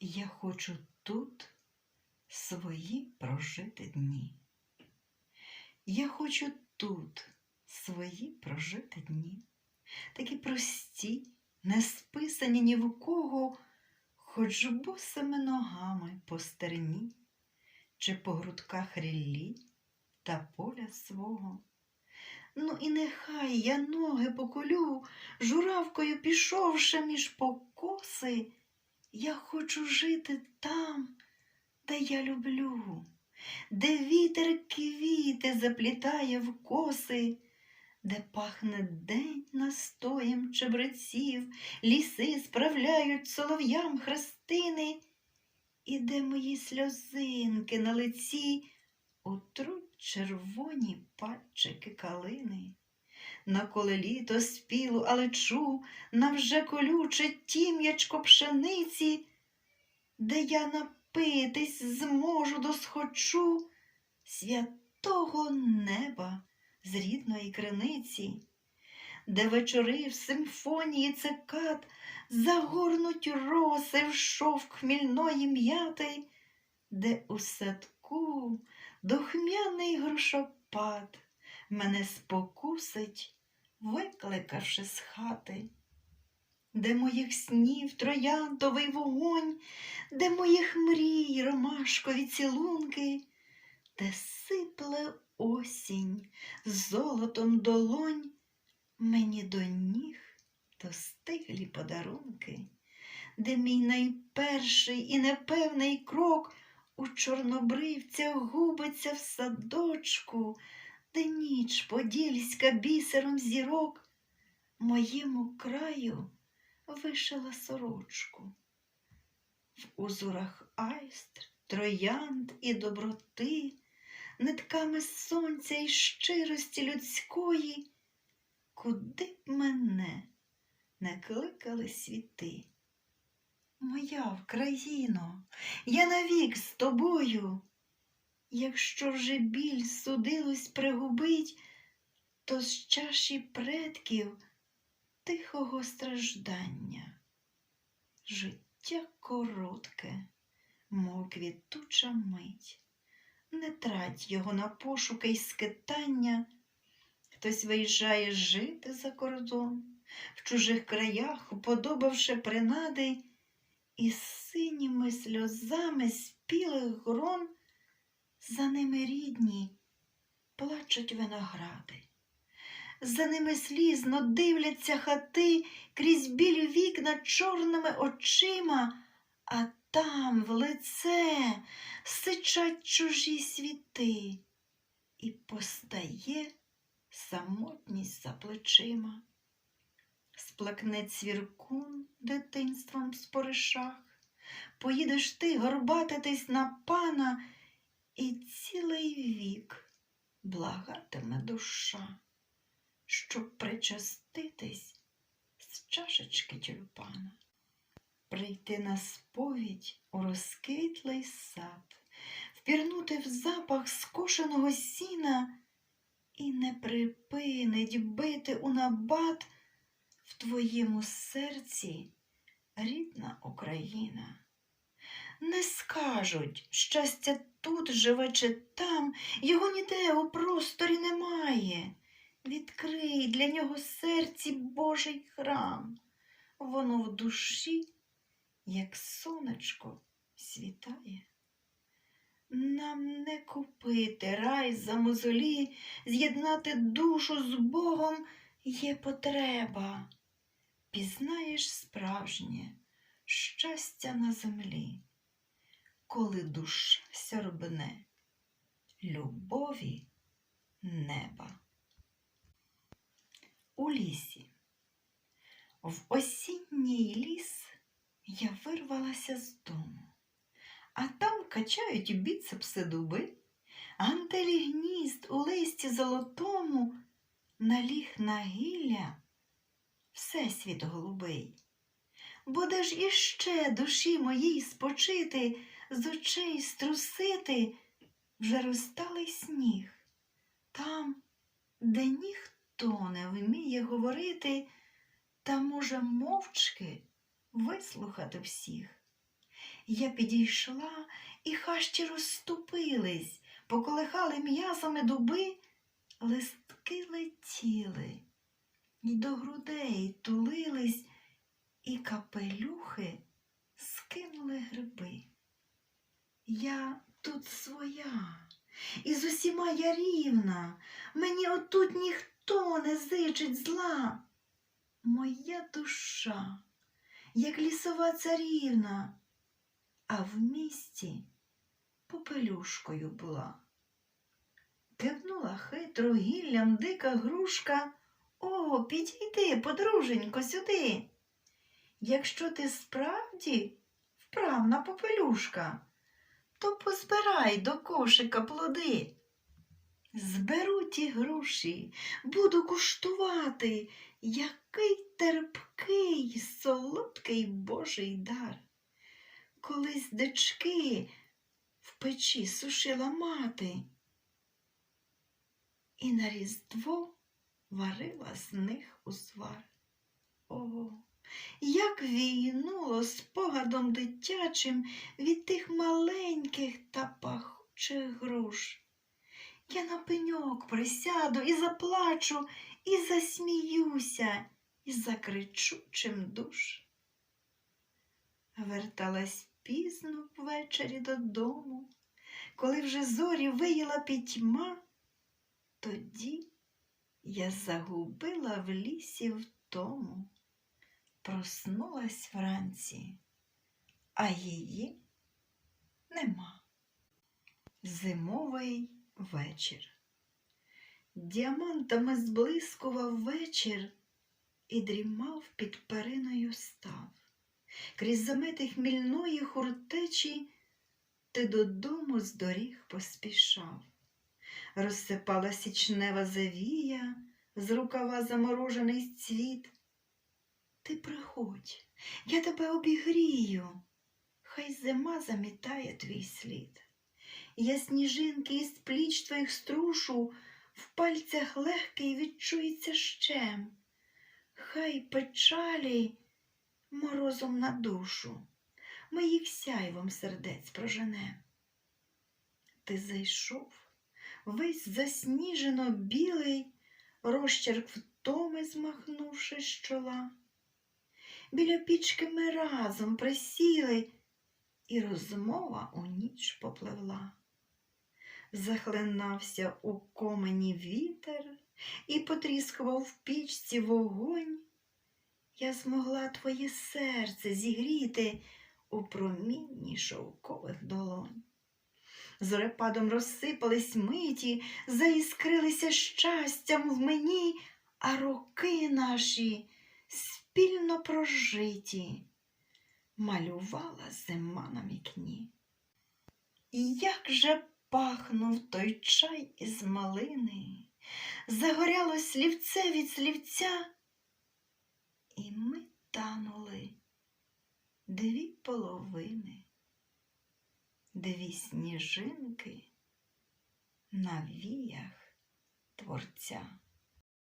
Я хочу тут свої прожити дні. Я хочу тут свої прожити дні. Такі прості, не списані ні в кого, хоч босими ногами по стерні, чи по грудках ріллі та поля свого. Ну і нехай я ноги поколю, журавкою пішовши між покоси, я хочу жити там, де я люблю, де вітер квіти заплітає в коси, де пахне день настоєм чебреців, ліси справляють солов'ям хрестини, і де мої сльозинки на лиці утруть червоні пальчики калини. На коле літо спілу, але чу, на вже колюче тім'ячко пшениці, де я напитись зможу досхочу святого неба з рідної криниці, де вечори в симфонії цикад загорнуть роси в шовк хмільної м'яти, де у садку духмяний грошопад мене спокусить, викликавши з хати, де моїх снів троянтовий вогонь, де моїх мрій ромашкові цілунки, де сипле осінь золотом долонь, мені до ніг достиглі подарунки, де мій найперший і непевний крок у чорнобривцях губиться в садочку, де ніч подільська бісером зірок моєму краю вишила сорочку. В узорах айстр, троянд і доброти, нитками сонця і щирості людської, куди б мене не кликали світи. Моя Вкраїно, я навік з тобою. Якщо вже біль судилось пригубить, то з чаші предків тихого страждання. Життя коротке, мов квітуча мить, не трать його на пошуки й скитання. Хтось виїжджає жити за кордон, в чужих краях, уподобавши принади, і синіми сльозами спілих грон за ними рідні плачуть виногради. За ними слізно дивляться хати крізь білі вікна чорними очима, а там в лице сичать чужі світи, і постає самотність за плечима. Сплакне цвіркун дитинством в споришах, поїдеш ти горбатитись на пана, і цілий вік благатиме душа, щоб причаститись з чашечки тюльпана, прийти на сповідь у розквітлий сад, впірнути в запах скошеного сіна і не припинить бити у набат в твоєму серці рідна Україна. Не скажуть, щастя тут живе чи там, його ніде у просторі немає. Відкрий для нього серці Божий храм, воно в душі, як сонечко, світає. Нам не купити рай за мозолі, з'єднати душу з Богом є потреба. Пізнаєш справжнє щастя на землі, коли душа сьорбне любові неба. У лісі. В осінній ліс я вирвалася з дому, а там качають біцепси дуби, гантелі гнізд у листі золотому наліг на гілля всесвіт голубий. Бо ж іще душі моїй спочити, з очей струсити вже розталий сніг. Там, де ніхто не вміє говорити, та може мовчки вислухати всіх. Я підійшла, і хащі розступились, поколихали м'ясами дуби, листки летіли, і до грудей тулились, і капелюхи скинули гриби. Я тут своя, і з усіма я рівна, мені отут ніхто не зичить зла. Моя душа, як лісова царівна, а в місті попелюшкою була. Кивнула хитро гіллям дика грушка. О, підійди, подруженько, сюди. Якщо ти справді вправна попелюшка, то позбирай до кошика плоди. Зберу ті груші, буду куштувати, який терпкий, солодкий Божий дар. Колись дички в печі сушила мати, і на різдво варила з них узвар. О, як війнуло спогадом дитячим від тих маленьких та пахучих груш. Я на пеньок присяду і заплачу, і засміюся, і закричу чим душ. Верталась пізно ввечері додому, коли вже зорі виїла пітьма, тоді я загубила в лісі втому, проснулась вранці, а її нема. Зимовий вечір. Діамантами зблискував вечір і дрімав під периною став. Крізь замети хмільної хуртечі ти додому з доріг поспішав. Розсипала січнева завія, з рукава заморожений цвіт. Ти приходь, я тебе обігрію, хай зима замітає твій слід. Я сніжинки із пліч твоїх струшу, в пальцях легкий відчується щем. Хай печалі морозом на душу, ми їх сяйвом сердець прожене. Ти зайшов, весь засніжено білий, розчерк втоми змахнувши з чола. Біля пічки ми разом присіли, і розмова у ніч попливла. Захлинався у комені вітер і потріскував в пічці вогонь. Я змогла твоє серце зігріти у промінні шовкових долонь. Зорепадом розсипались миті, заіскрилися щастям в мені, а роки наші спільно прожиті малювала зима на вікні. І як же пахнув той чай із малини, загоряло слівце від слівця, і ми танули дві половини, дві сніжинки на віях творця.